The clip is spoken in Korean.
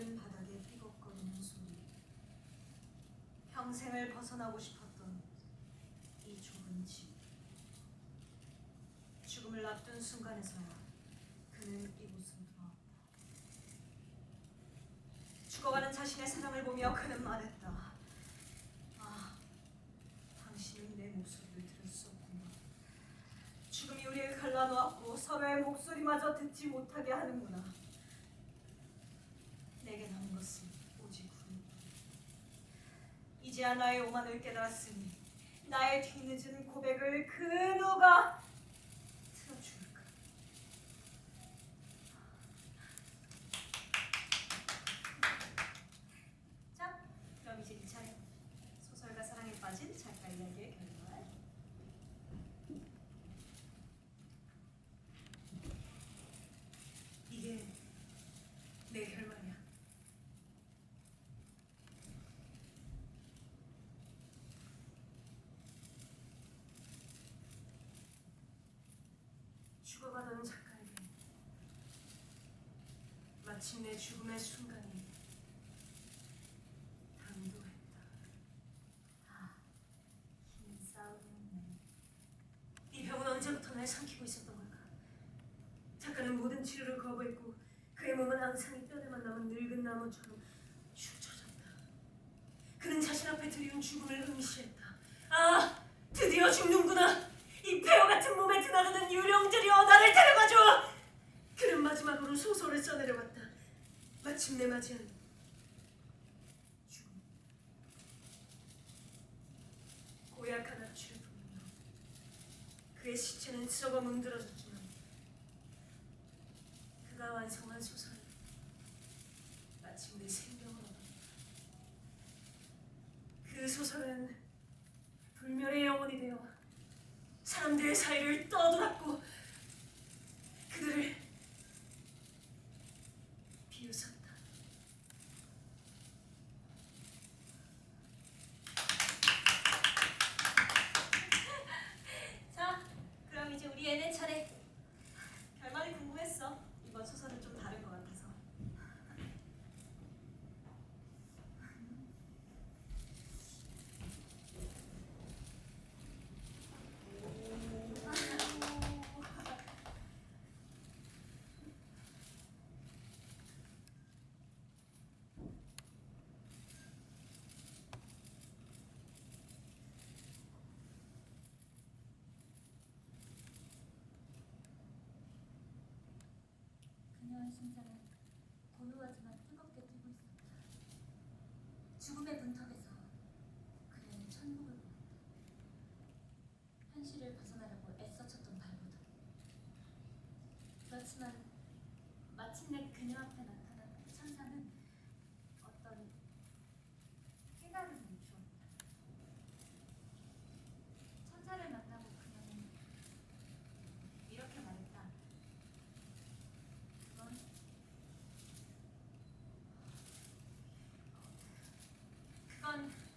마른 바닥에 삐걱거리는 소리. 평생을 벗어나고 싶었던 이 좁은 집. 죽음을 앞둔 순간에서야 그는 이곳으로 돌아왔다. 죽어가는 자신의 사랑을 보며 그는 말했다. 아, 당신은 내 목소리를 들을 수 없구나. 죽음이 우리를 갈라놓았고 서로의 목소리마저 듣지 못하게 하는구나. 내게 남은 것은 오직 후회뿐. 이제야 나의 오만을 깨달았으니 나의 뒤늦은 고백을 그 누가 들어줄까? 자, 그럼 이제 이 차례 소설가 사랑에 빠진 작가 이야기의 결말. 이게 내 결말이야. 죽어가던 작가에게 마침 내 죽음의 순간이 당도했다. 아, 힘싸움이네. 이 병은 언제부터 날 삼키고 있었던 걸까? 작가는 모든 치료를 거부했고 그의 몸은 항상 이 뼈대만 남은 늙은 나무처럼 축 처졌다. 그는 자신 앞에 들이운 죽음을 응시했다. 아, 드디어 죽는구나. 이 폐허 같은 몸에 드나드는 유령들이여 나를 데려가줘. 그는 마지막으로 소설을 써내려갔다. 마침내 맞이한 죽음. 고약한 악취를 품으며 그의 시체는 썩어 문드러졌지만 그가 완성한 소설 마침내 생명을 얻었다. 그 소설은 불멸의 영혼이 되어 사람들의 사이를 떠돌았고 그들을 비웃었다. 자, 그럼 이제 우리 애네 차례. 결말이 궁금했어. 이번 소설은 좀 다른 것 같아서. 그녀의 심장은 고요하지만 뜨겁게 뛰고 있었다. 죽음의 문턱에서 그녀는 천국을 보았다. 현실을 벗어나려고 애써 쳤던 발버둥. 그렇지만 마침내 그녀 앞에 on